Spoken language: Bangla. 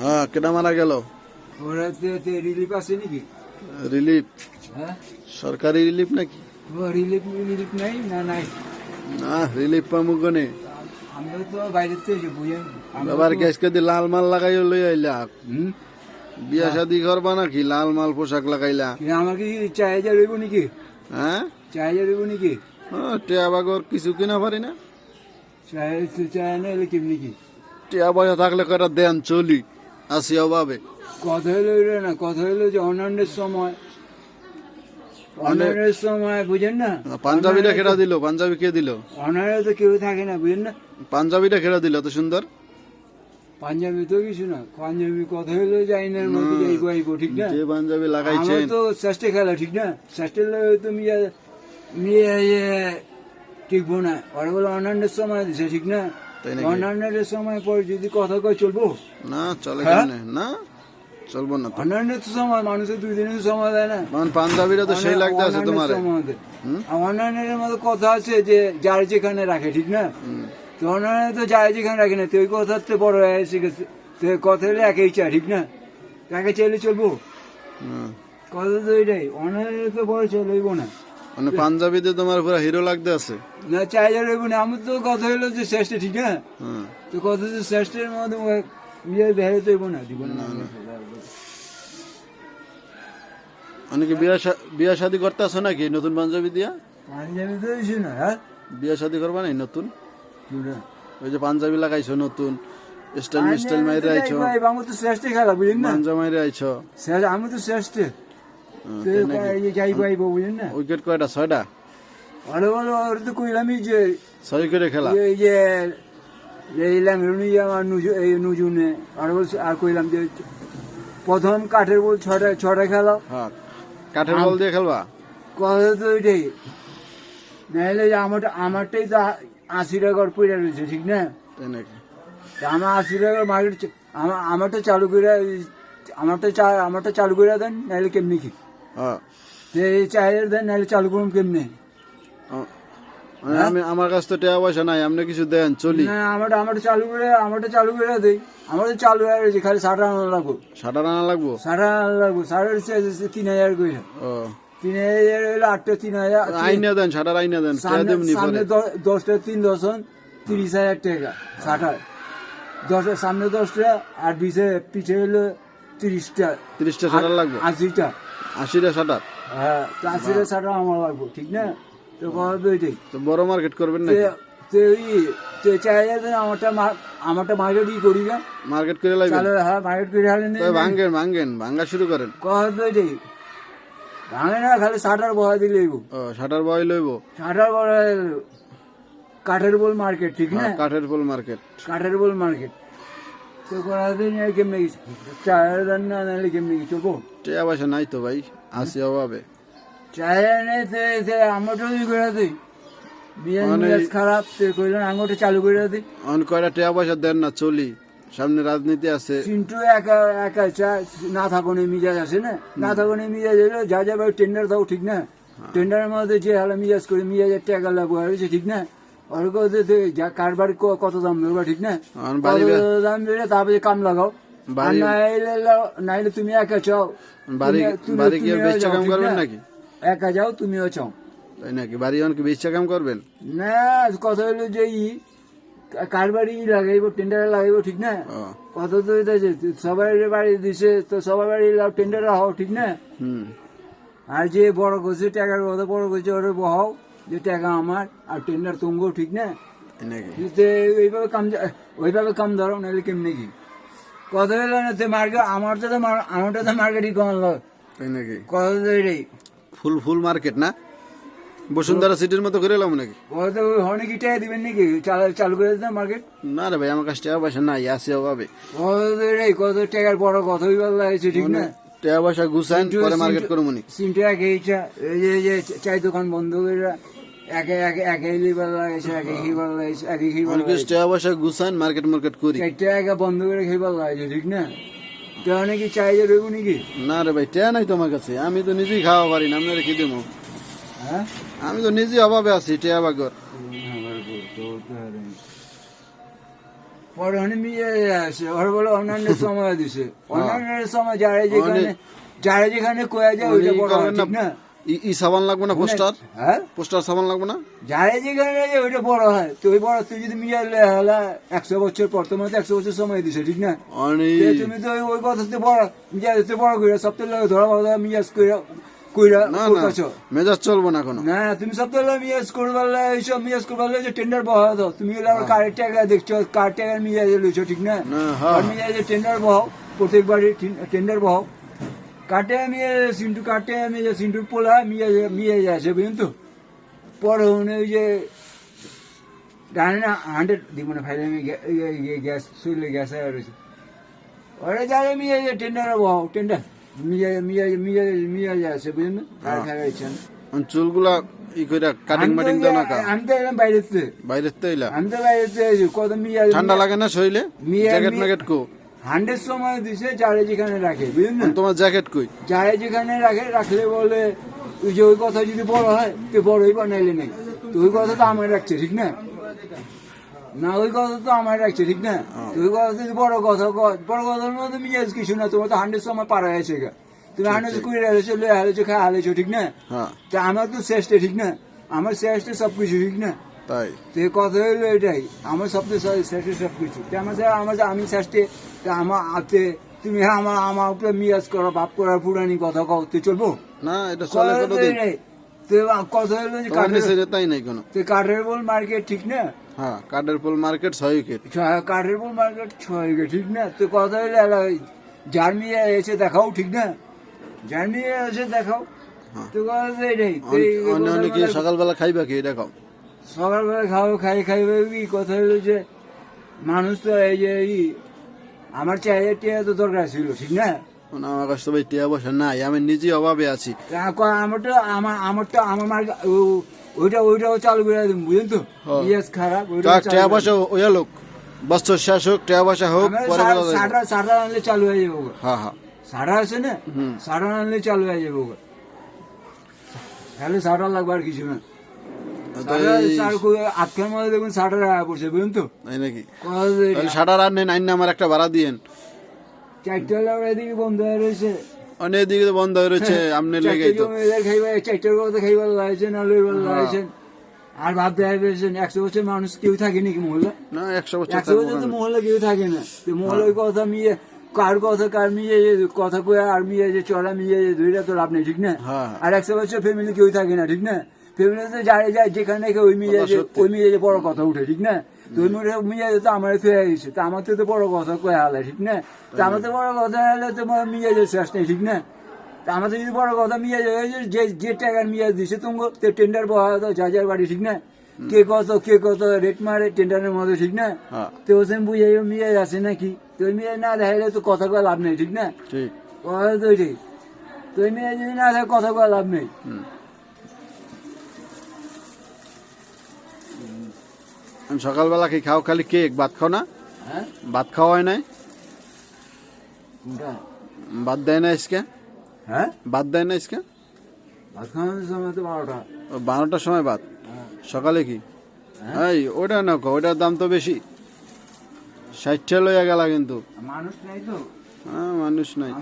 হ্যাঁ কেটা মারা গেল? রিলিফ আছে নাকি? রিলিফ হ্যাঁ? সরকারি রিলিফ নাকি? রিলিফ রিলিফ নাই না নাই? না রিলিফ পামু আমরা তো বাইরে থেকে গ্যাসকে দিয়ে লাল মাল লাগাই লই আইলা। বিয়া শাদি করবা নাকি? লাল মাল পোশাক লাগাইলা। কি আমার কি যা রইব নাকি? হ্যাঁ? যা রইব নাকি? হ্যাঁ, টিয়া বাগর কিছু কিনা পারি না? চাই চাই না এলে কেমনি কি? টিয়া পয়সা থাকলে দেন চলি? আসি অভাবে। কথা এটা না কথা হলো যে অন্যান্যের সময়। অন্যান্যের সময় বুঝেন না? পাঞ্জাবিটা খেড়া দিল? পাঞ্জাবি কে দিল? অনারে তো কেউ থাকে না বুঝেন না? পাঞ্জাবিটা খেড়া দিল? তো সুন্দর? পাঞ্জাবি তো কিছু না পাঞ্জাবি কথা হলো যে আইনের মধ্যে যাইবো আইবো ঠিক না? যে পাঞ্জাবি আমরা লাগাইছেন তো ষষ্ঠে খেলা ঠিক না? ষষ্ঠের লগে তো মিয়া টিকবো না। ওরা বলে অন্যান্যের সময় দিছে ঠিক না? তাই নাকি? অন্যান্যের সময় পর যদি কথা কয় চলবো? না চলে হ্যাঁ? কেমনে? না চলবো না তো। অন্যান্যের তো সময় মানুষের দুই দিনের সময় দেয় না। কারণ পাঞ্জাবিটা তো সেই লাগতে আছে তোমার। অন্যান্যের মধ্যে কথা আছে যে যার যেখানে রাখে ঠিক না? তো অন্যান্য তো যার যেখানে রাখে না তো ওই কথার তো বড় হয়ে শিখেছে তো কথা হলে একেই চা ঠিক না? কাকে চাইলে চলবো? কথা তো এটাই অন্যান্য তো বড় চলইব না। মানে পাঞ্জাবিতে তোমার পুরো হিরো লাগতে আছে। না চাই যা রইব না। আমার তো কথা হলো যে শ্রেষ্ঠ ঠিক না হুম। তো কথা যে শ্রেষ্ঠের মধ্যে ইয়ে বেড়ে তো না দিব না। অনেকে বিয়া বিয়া শাদি করতে আসো নাকি নতুন পাঞ্জাবি দিয়া? পাঞ্জাবি তো ইস্যু না হ্যাঁ? বিয়া শাদি করবা নাই নতুন? ওই যে পাঞ্জাবি লাগাইছো নতুন স্টাইল মিস্টাইল মাইরে আইছো। আমি তো শ্রেষ্ঠ খেলা বুঝলেন না? পাঞ্জা মাইরে আইছো। আমি তো শ্রেষ্ঠ হুম, তো তাই নাকি? এই যে যাই পাইবো বুঝলেন না? উইকেট কয়টা ছয়টা ভালো ভালো ওর তো কইলামই যে ছয় করে খেলা? এই যে আমার নুজু এই নুজুনে আর বলছে আর কইলাম যে প্রথম কাঠের বল ছটা ছটা খেলা। হ্যাঁ কাঠের বল দিয়ে খেলবা? কথা তো ওইটাই। নাহলে আমারটা আমারটাই তো আশি টাকার পয়সা রয়েছে ঠিক না? আমার আশি টাকার মার্কেট আমার আমারটা চালু করে আমারটা চা- আমারটা চালু করে দেন নাহলে কেমনি কি এই চায়ের দেন নাহলে চালু করুন কেমনি মানে আমি আমার কাছ তো টাকা পয়সা নাই আপনি কিছু দেন চলি না আমারটা আমারটা চালু করে আমারটা চালু করে দেই আমারটা চালু হয়ে গেছে খালি ষাট আনা লাগবো সাটা রানা লাগবো ষাট আনা লাগবো ষাটের তিন হাজার করে ও তিন হাজার হলে আটটা তিন হাজার আইনা দেন সাটার আইনা দেন সামনে দশটা তিন দশন তিরিশ হাজার টাকা ষাটার দশটা সামনে দশটা আর পিছে পিছে হলো তিরিশটা তিরিশটা সাটার লাগবে আশিটা আশিটা সাটার হ্যাঁ তো আশিটা ষাটা আমার লাগবো ঠিক না? তো তো ওইটাই তো বড় মার্কেট করবেন তে- তো তো আমারটা আমারটা মার্কেটই করি না। মার্কেট করে লাগবেন চালের হ্যাঁ মার্কেট করে হালে নেই ভাঙ্গেন ভাঙ্গেন ভাঙ্গা শুরু করেন। কথা তো ওইটাই ভাঙে না খালি বয়া ও সাটার বয় লইব? ষাটার বয়া কাঠের বল মার্কেট ঠিক না? হ্যাঁ, কাঠের ফুল মার্কেট কাঠের বল মার্কেট তো করা দিন কেমনে চায়ের দান না নাহলে কেমনে চোখো। টাকা পয়সা নাই তো ভাই আসি অভাবে। নেই দিয়ে করে দিই খারাপ কইলেন চালু করে দিই অন কয়টা টাকা পয়সা দেন না চলি। সামনে রাজনীতি আছে। চিন্টু একা একা না থাকুন মিজাজ আছে না? না থাকুন মিজাজ যা যা ভাই টেন্ডার দাও ঠিক না? টেন্ডারের মধ্যে যে হালে মিজাজ করে মিজাজের টাকা ঠিক না? ওর যা কারবার কত দাম ঠিক না? দাম তারপরে কাম লাগাও। নাইলে তুমি একা চাও বাড়ি বাড়ি গিয়ে বেচা কাম করবেন নাকি? একা যাও তুমিও চাও তাই নাকি? বাড়ি অনেক বেচা কাম করবেন? না কথা হলো যে ই কারবারই লাগাইবো টেন্ডারে লাগাইবো ঠিক না? কত তো এটা সবাই বাড়ি দিছে তো সবাই বাড়ি লাও টেন্ডারে হও ঠিক না? আর যে বড় করছে টাকার কথা বড় করছে ওরে বহাও যে টাকা আমার আর টেন্ডার তুঙ্গো ঠিক না? ওইভাবে কাম ওইভাবে কাম ধরো নাহলে কেমনি কি? কথা হলো না তো মার্কেট আমার তো আমারটা তো মার্কেটই কমাল তাই নাকি? কথা তো এটাই ফুল ফুল মার্কেট না? বসুন্ধরা সিটির মতো করে এলাম নাকি? কথা হনে কি টাকা দিবেন নাকি? চালু করে দিতে মার্কেট? না রে ভাই আমার কাছে টাকা পয়সা নাই অভাবে। কথা এটাই কত টাকার বড় কথাই বলা হয়েছে ঠিক না? টাকা পয়সা সিন্টু- পরে মার্কেট করব নি এই যে এই যে চাই দোকান বন্ধ করে একে একে একে লিবার লাগাইছে একে খিবার লাগাইছে একে খিবার অনেক টাকা পয়সা গুছাইন মার্কেট মার্কেট করি। চারটে বন্ধ করে খিবার লাগাইছে ঠিক না? তো অনেকে চাই রইব নাকি? না রে ভাই টাকা নাই তোমার কাছে। আমি তো নিজেই খাওয়া পারি না কি দেবো? হ্যাঁ? আমি তো নিজে অভাবে আছি টাকা বাগর পরে ওখানে মিয়ে আসে ওর বলে অন্যান্য সময় দিছে। অন্যান্য সময় যারা যেখানে যারা যেখানে কয়া যায় ওইটা বড় না? ই- সাবান লাগবে না পোস্টার? হ্যাঁ? পোস্টার সাবান লাগবে না? যারা যেখানে যায় ওইটা বড় হয়। তো ওই বড় তুই যদি মিয়ালে হলা একশো বছর পর তোমার তো একশো বছর সময় দিছে ঠিক না? তুমি তো ওই- ওই কথাতে বড় মিয়াজতে বড় কইরা সপ্তাহ লাগে ধরা বড় মিয়াজ কইরা কইরা না না। মেজাজ চলবো না কোনো না তুমি সপ্তাহ লাগে মিয়াজ করবার এইসব মিয়াজ করবার যে টেন্ডার বহাও দাও তুমি এগুলো আবার কারের টাকা দেখছ কার টাকা মিয়াজ লইছো ঠিক না? না, হ্যাঁ। আর মিয়াজে টেন্ডার বহাও প্রত্যেকবারই টেন্ডার বহাও। কাটে আমি সিন্টু কাটে আমি সিন্টুর পোলা মিয়া মিয়া আছে বুঝলেন তো? পরে উনি ওই যে জানি না হান্ড্রেড দিব না ফাইলে আমি গ্যাস শুইলে গ্যাস রয়েছে। ওরা যাবে মিয়া টেন্ডার বহাও টেন্ডার মিয়া মিয়া মিয়া মিয়া আছে বুঝলেন আর। খাওয়া ইচ্ছা না। চুলগুলা ই করে কাটিং আমি তো মাটিং দাও না কা আমি তো এলাম বাইরেতে। বাইরের তো আমি তো বাইরেতে কত মিয়া ঠান্ডা লাগে না শরীরে? জ্যাকেট ম্যাকেট কো? হান্ড্রেড সময় দিছে যারে যেখানে রাখে বুঝলেন না? তোমার জ্যাকেট কই? যারে যেখানে রাখে রাখলে বলে ওই যে ওই কথা যদি বড় হয় তো বড়ই বানাইলে নেই। তো ওই কথা তো আমার রাখছে ঠিক না? না ওই কথা তো আমার রাখছে ঠিক না? তো ওই কথা যদি বড় কথা বড় কথার মধ্যে মিজাজ কিছু না তোমার তো হান্ড্রেড সময় পার হয়েছে গা। তুমি হান্ড্রেড কুড়ি হালেছো লয়ে হালেছো খাই হালেছো ঠিক না? হ্যাঁ। তা আমার তো শেষটা ঠিক না? আমার শেষটা সব কিছু ঠিক না? তাই। তো কথা হলো এটাই আমার সবচেয়ে শেষে সব কিছু আমার আমার আমি শেষে তা আমার হাতে তুমি হ্যাঁ আমার আমার উপরে মিয়াজ করো বাপ করার পুরানি কথা কও তো চলবো? না এটা চলে কোনোদিন কথা হলো যে কাঠের তাই নাই কোনো। তো কাঠের বল মার্কেট ঠিক না? হ্যাঁ কাঠের পোল মার্কেট ছয় উইকেট। কাঠের বল মার্কেট ছয় গে, ঠিক না? তো কথা হলো এলা যার মিয়া এসে দেখাও ঠিক না? যার মিয়া এসে দেখাও। হ্যাঁ। তো কথা এটাই। সকালবেলা খাইবা কি এটা খাও সকালবেলা খাব খাই খাইবে কি কথা হলো যে মানুষ তো এই যে আমার চাহিদা টিয়া তো দরকার ছিল ঠিক না? আমার কাছে তো ভাই টিয়া পয়সা নাই আমি নিজে অভাবে আছি। আমারটা আমার আমারটা আমার মার ওইটা ওইটাও চালু করে দিন বুঝলেন তো। ইয়েস খারাপ টিয়া পয়সা ওই লোক। বছর শেষ হোক টিয়া পয়সা হোক। সাড়া সাড়া আনলে চালু হয়ে যাব হ্যাঁ হ্যাঁ। সাড়া আছে না। সাড়া আনলে চালু হয়ে যাব। তাহলে সাড়া লাগবে আর কিছু না। তো সাড়া এই- সাড় আটকের মধ্যে দেখুন সাড়া রাখা পড়ছে বুঝলেন তো? তাই নাকি? কথা তো এটা। তাহলে সাটার আর নেন আইন আমার একটা ভাড়া দিয়েন। চারটে এদিকে বন্ধ হয়ে রয়েছে। অনেক দিকে তো বন্ধ হয়ে রয়েছে তো। খাইবা চারটের কথা খাইবার আর ভাব দেয় একশো বছর মানুষ কেউ থাকে নাকি মহল্লা না একশো বছর একশো বছর তো মহল্লা কেউ থাকে না। তো মহল্লা ওই কথা মিয়ে কার কথা কার মিয়ে কথা কয়ে আর মিয়ে যে চড়া মিয়ে দুইটা তো লাভ নেই ঠিক না? হ্যাঁ। আর একশো বছর ফ্যামিলি কেউ থাকে না ঠিক না? ফ্যামিলিতে যায় যায় যেখানে দেখে ওই সত্যি। ওই যে বড় কথা উঠে ঠিক না? তো ওই তো আমার ফেয়ে গেছে। তো আমার তো তো বড় কথা কয়ে হালে ঠিক না? তো আমার তো বড় কথা হলে তোমার মিয়ে শেষ নেই ঠিক না? তা আমাদের যদি বড় কথা মিয়া যে যে টাকার মিয়া দিছে তুমি তো টেন্ডার বহা দাও যা যার বাড়ি ঠিক না? কে কত কে কত রেট মারে টেন্ডারের মধ্যে ঠিক না? হ্যাঁ। তো ওসেন বুঝাই মিয়া আছে নাকি? তো ওই মিয়া না দেখাইলে তো কথা কয়ে লাভ নেই ঠিক না? ঠিক। কথা তো ঠিক তো ওই যদি না দেখে কথা কয়ে লাভ নেই হুম। আমি সকালবেলা কি খাও? খালি কেক ভাত খাও না? হ্যাঁ? ভাত খাওয়া হয় নাই? ভাত দেয় না আজকে? হ্যাঁ? ভাত দেয় না আজকে? বারোটার সময় ভাত? হ্যাঁ। সকালে কি? হ্যাঁ? এই ওটা না ওটার দাম তো বেশি। ষাটটা লইয়া গেলা কিন্তু। মানুষ নাই তো? হ্যাঁ মানুষ নাই।